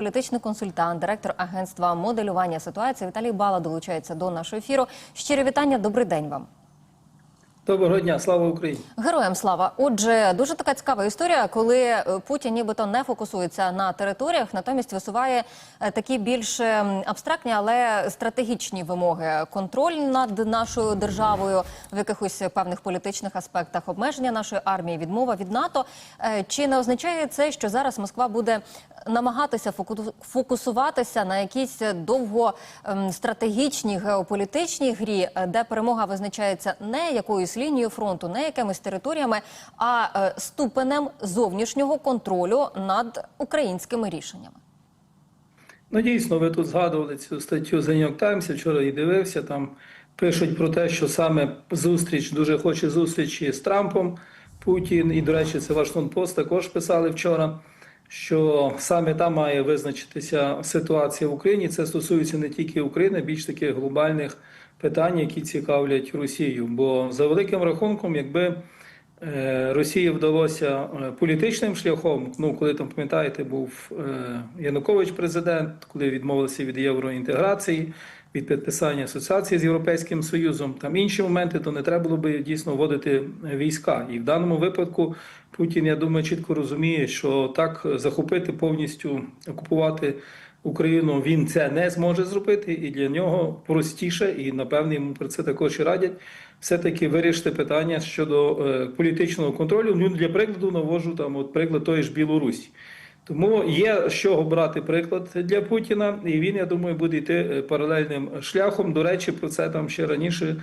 Політичний консультант, директор агентства моделювання ситуації Віталій Бала долучається до нашого ефіру. Щирі вітання, добрий день вам. Доброго дня, слава Україні! Героям слава. Отже, дуже така цікава історія, коли е, Путін нібито не фокусується на територіях, натомість висуває е, такі більш е, абстрактні, але стратегічні вимоги: контроль над нашою державою в якихось певних політичних аспектах, обмеження нашої армії, відмова від НАТО. Е, Чи не означає це, що зараз Москва буде намагатися фоку- фокусуватися на якійсь довго ем, стратегічній геополітичній грі, де перемога визначається не якоюсь лінією фронту, не якимись територіями, а е, ступенем зовнішнього контролю над українськими рішеннями? Ну дійсно, ви тут згадували цю статтю The New York Times, я вчора її дивився. Там пишуть про те, що саме зустріч дуже хоче зустрічі з Трампом Путін. І, до речі, це Вашингтон Пост також писали вчора. Що саме там має визначитися ситуація в Україні? Це стосується не тільки України, більш таких глобальних питань, які цікавлять Росію. Бо за великим рахунком, якби Е, Росії вдалося е, політичним шляхом. Ну, коли там пам'ятаєте, був е, Янукович президент, коли відмовилися від євроінтеграції, від підписання асоціації з Європейським Союзом, там інші моменти, то не треба було би дійсно вводити війська. І в даному випадку Путін, я думаю, чітко розуміє, що так захопити повністю окупувати. Україну він це не зможе зробити, і для нього простіше, і напевне йому про це також і радять. Все-таки вирішити питання щодо е, політичного контролю. Ну для прикладу навожу там от приклад тої ж Білорусі. Тому є з чого брати приклад для Путіна, і він, я думаю, буде йти е, паралельним шляхом. До речі, про це там ще раніше.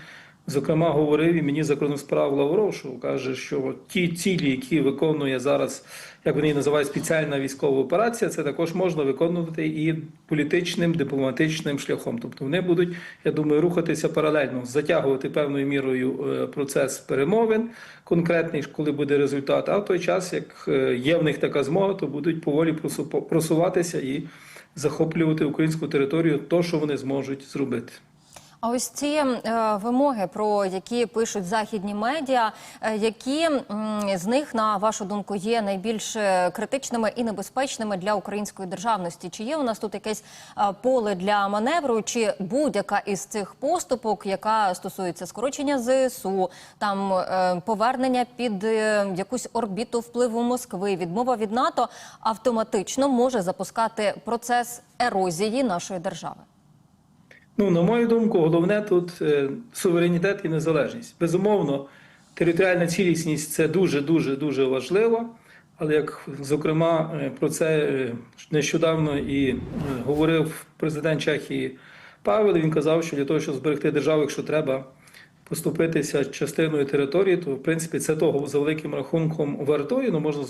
Зокрема, говорив і закордонних справ Лавров, що каже, що ті цілі, які виконує зараз, як вони називають, спеціальна військова операція, це також можна виконувати і політичним дипломатичним шляхом. Тобто вони будуть, я думаю, рухатися паралельно, затягувати певною мірою е, процес перемовин конкретний, коли буде результат. А в той час, як е, є в них така змога, то будуть поволі просу- просуватися і захоплювати українську територію, то що вони зможуть зробити. А ось ці е, вимоги, про які пишуть західні медіа, е, які м, з них, на вашу думку, є найбільш е, критичними і небезпечними для української державності? Чи є у нас тут якесь е, поле для маневру, чи будь-яка із цих поступок, яка стосується скорочення ЗСУ, там е, повернення під е, якусь орбіту впливу Москви, відмова від НАТО, автоматично може запускати процес ерозії нашої держави? Ну, на мою думку, головне тут е, суверенітет і незалежність. Безумовно, територіальна цілісність це дуже дуже дуже важливо. Але як зокрема е, про це е, нещодавно і говорив президент Чехії Павел, він казав, що для того, щоб зберегти державу, якщо треба поступитися частиною території, то в принципі це того за великим рахунком вартує. Ну можна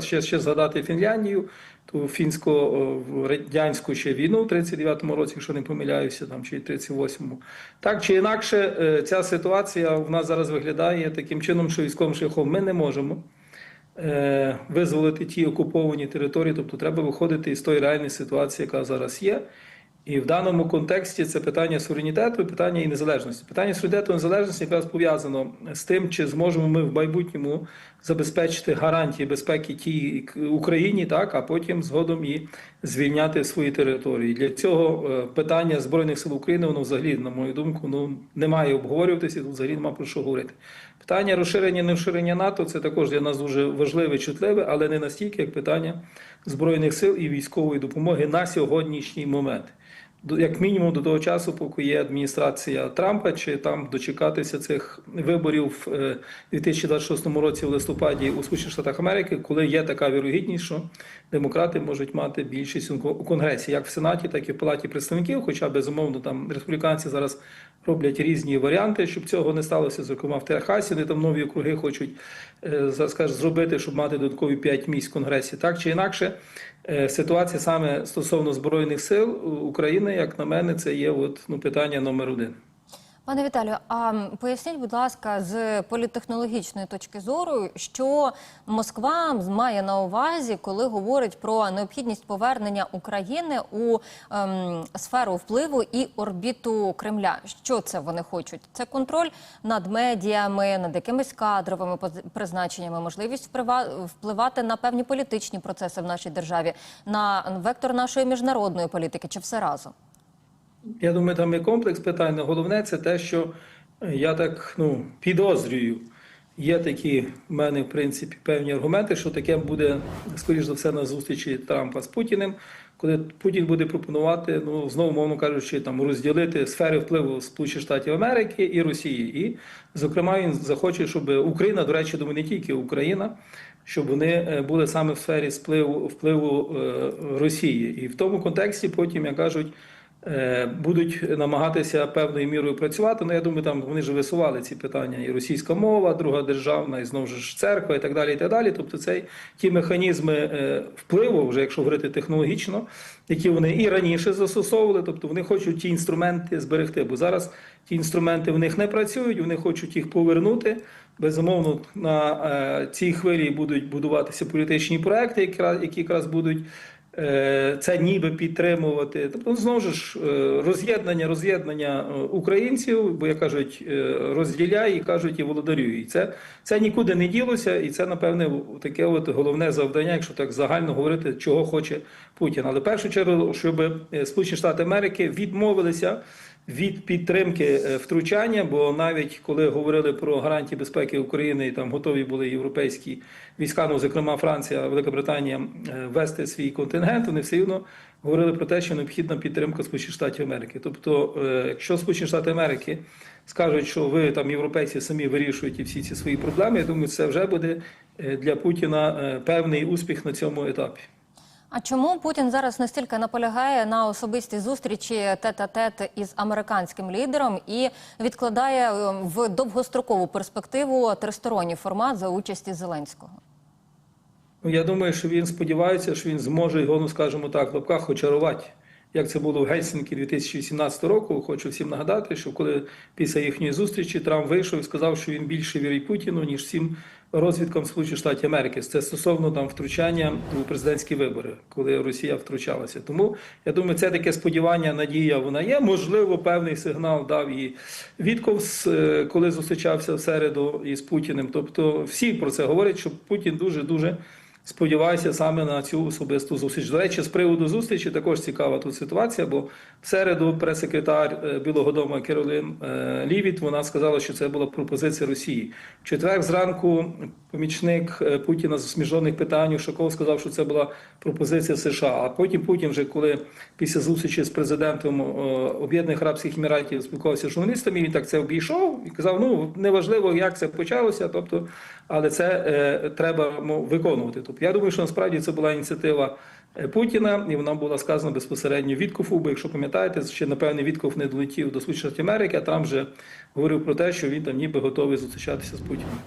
ще, ще згадати Фінляндію, ту фінсько-радянську ще війну в 39-му році, якщо не помиляюся, там чи 38-му. Так чи інакше, е, ця ситуація в нас зараз виглядає таким чином, що військовим шляхом ми не можемо. е, Визволити ті окуповані території, тобто треба виходити із тої реальної ситуації, яка зараз є. І в даному контексті це питання суверенітету, питання і незалежності. Питання суверенітету і незалежності якраз пов'язано з тим, чи зможемо ми в майбутньому забезпечити гарантії безпеки тій Україні, так а потім згодом і звільняти свої території. Для цього е, питання збройних сил України воно взагалі, на мою думку, ну не має обговорюватися. Тут взагалі немає про що говорити. Питання розширення, не розширення НАТО це також для нас дуже важливе, чутливе, але не настільки, як питання збройних сил і військової допомоги на сьогоднішній момент. Як мінімум до того часу, поки є адміністрація Трампа, чи там дочекатися цих виборів в 2026 році в листопаді у Сполучених Штатах Америки, коли є така вірогідність, що демократи можуть мати більшість у Конгресі, як в Сенаті, так і в Палаті представників. Хоча безумовно там республіканці зараз роблять різні варіанти, щоб цього не сталося. Зокрема, в Техасі вони там нові округи хочуть е, за- скажімо, зробити, щоб мати додаткові 5 місць в Конгресі. Так чи інакше, е, ситуація саме стосовно збройних сил України, як на мене, це є от, ну, питання номер один. Пане Віталію, а поясніть, будь ласка, з політехнологічної точки зору, що Москва має на увазі, коли говорить про необхідність повернення України у ем, сферу впливу і орбіту Кремля. Що це вони хочуть? Це контроль над медіями, над якимись кадровими призначеннями, можливість впливати на певні політичні процеси в нашій державі, на вектор нашої міжнародної політики, чи все разом? Я думаю, там є комплекс питань. але Головне це те, що е, я так ну, підозрюю. Є такі в мене, в принципі, певні аргументи, що таке буде, скоріш за все, на зустрічі Трампа з Путіним, коли Путін буде пропонувати, ну знову мовно кажучи, там розділити сфери впливу Сполучених Штатів Америки і Росії. І, зокрема, він захоче, щоб Україна, до речі, думаю, не тільки Україна, щоб вони е, були саме в сфері впливу, впливу е, Росії. І в тому контексті потім, як кажуть, будуть намагатися певною мірою працювати. Ну, я думаю, там вони ж висували ці питання: і російська мова, друга державна, і знову ж церква, і так далі. І так далі. Тобто, це ті механізми е, впливу, вже якщо говорити технологічно, які вони і раніше застосовували, тобто вони хочуть ті інструменти зберегти. Бо зараз ті інструменти в них не працюють, вони хочуть їх повернути. Безумовно, на е, цій хвилі будуть будуватися політичні проекти, які, якраз- будуть е, це ніби підтримувати. Тобто, знову ж е, роз'єднання, роз'єднання е, українців, бо як кажуть, е, розділяй і кажуть і володарюй. І це, це нікуди не ділося, і це, напевне, таке от головне завдання, якщо так загально говорити, чого хоче Путін. Але в першу чергу, щоб е, Сполучені Штати Америки відмовилися від підтримки е, втручання, бо навіть коли говорили про гарантії безпеки України, і там готові були європейські війська, ну зокрема Франція, Велика Британія, е, вести свій контингент, вони все одно говорили про те, що необхідна підтримка Сполучених Штатів Америки. Тобто, е, якщо Сполучені Штати Америки скажуть, що ви там європейці самі вирішуєте всі ці свої проблеми, я думаю, це вже буде для Путіна певний успіх на цьому етапі. А чому Путін зараз настільки наполягає на особистій зустрічі тет-а-тет із американським лідером і відкладає е, в довгострокову перспективу тристоронній формат за участі Зеленського? Ну, я думаю, що він сподівається, що він зможе його, ну скажімо так, в лапках очарувати. Як це було в Гельсінкі 2017 року, хочу всім нагадати, що коли після їхньої зустрічі Трамп вийшов і сказав, що він більше вірить Путіну, ніж всім розвідкам Сполучених Штатів Америки. Це стосовно там втручання у президентські вибори, коли Росія втручалася. Тому я думаю, це таке сподівання, надія вона є. Можливо, певний сигнал дав і Вітковс, е, коли зустрічався в середу із Путіним. Тобто, всі про це говорять, що Путін дуже дуже. Сподіваюся саме на цю особисту зустріч. До речі, з приводу зустрічі також цікава тут ситуація, бо в середу прес-секретар е, Білого Дому Керолин е, Лівіт вона сказала, що це була пропозиція Росії. В четвер зранку помічник е, Путіна з міжнародних питань Ушаков сказав, що це була пропозиція США. А потім Путін, вже коли після зустрічі з президентом Об'єднаних Арабських Еміратів спілкувався з журналістами, він так це обійшов і казав: ну неважливо, як це почалося, тобто, але це е, треба ну, виконувати. Тобто, я думаю, що насправді це була ініціатива. е, Путіна, і вона була сказана безпосередньо Віткофу, бо якщо пам'ятаєте, ще напевне Вітков не долетів до Сполучених Америки, а там вже говорив про те, що він там ніби готовий зустрічатися з Путіним.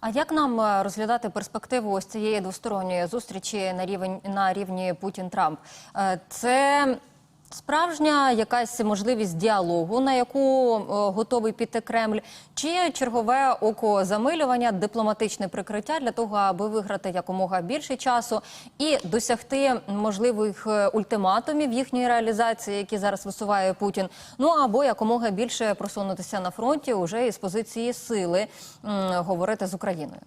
А як нам е, розглядати перспективу ось цієї двосторонньої зустрічі на рівень на рівні Путін-Трамп? Е, Це справжня якась можливість діалогу, на яку е, готовий піти Кремль, чи чергове око замилювання, дипломатичне прикриття для того, аби виграти якомога більше часу і досягти можливих е, ультиматумів їхньої реалізації, які зараз висуває Путін. Ну або якомога більше просунутися на фронті уже із позиції сили говорити з Україною.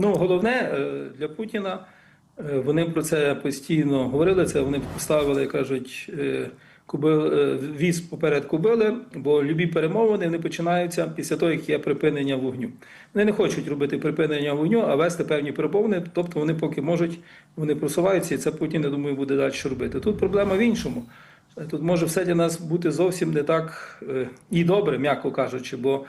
Ну, головне е, для Путіна, вони про це постійно говорили. Це вони поставили, кажуть, е, кубил, е, віз поперед кубили, бо любі перемовини вони починаються після того, як є припинення вогню. Вони не хочуть робити припинення вогню, а вести певні перемовини. Тобто вони поки можуть, вони просуваються, і це Путін, я думаю, буде далі робити. Тут проблема в іншому. Тут може все для нас бути зовсім не так е, і добре, м'яко кажучи, бо е,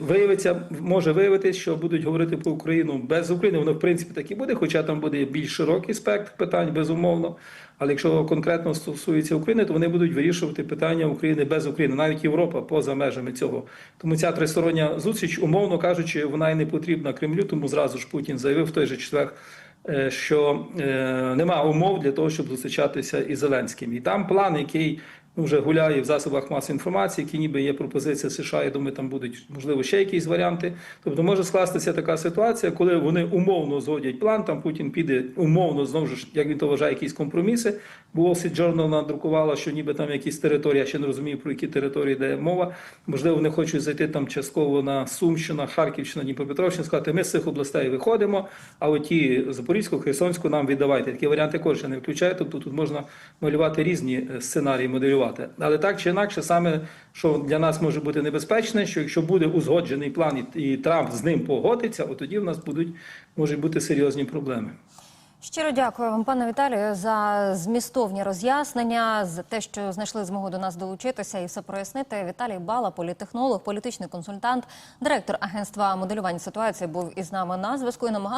виявиться, може виявитись, що будуть говорити про Україну без України. Воно в принципі так і буде, хоча там буде більш широкий спектр питань, безумовно. Але якщо конкретно стосується України, то вони будуть вирішувати питання України без України, навіть Європа поза межами цього. Тому ця тристороння зустріч, умовно кажучи, вона і не потрібна Кремлю. Тому зразу ж Путін заявив в той же четвер, е, що е, нема умов для того, щоб зустрічатися із Зеленським. І там план, який вже гуляє в засобах масової інформації, які ніби є пропозиція США. Я думаю, там будуть можливо ще якісь варіанти. Тобто може скластися така ситуація, коли вони умовно згодять план. Там Путін піде умовно знову ж як він то вважає, якісь компроміси. Бо Wall Street надрукувала, що ніби там якісь території, я ще не розумію про які території йде мова. Можливо, вони хочуть зайти там частково на Сумщина, Харківщина, Дніпропетровщина, сказати, ми з цих областей виходимо, а от ті Запорізьку, Херсонську нам віддавайте. Такі варіанти ще не включаю. Тобто тут можна малювати різні е, сценарії, моделювати. Але так чи інакше, саме що для нас може бути небезпечне, що якщо буде узгоджений план і Трамп з ним погодиться, от тоді в нас будуть можуть бути серйозні проблеми. Щиро дякую вам, пане Віталію, за змістовні роз'яснення, за те, що знайшли змогу до нас долучитися і все прояснити. Віталій Бала, політехнолог, політичний консультант, директор агентства моделювання ситуації, був із нами на зв'язку і намагався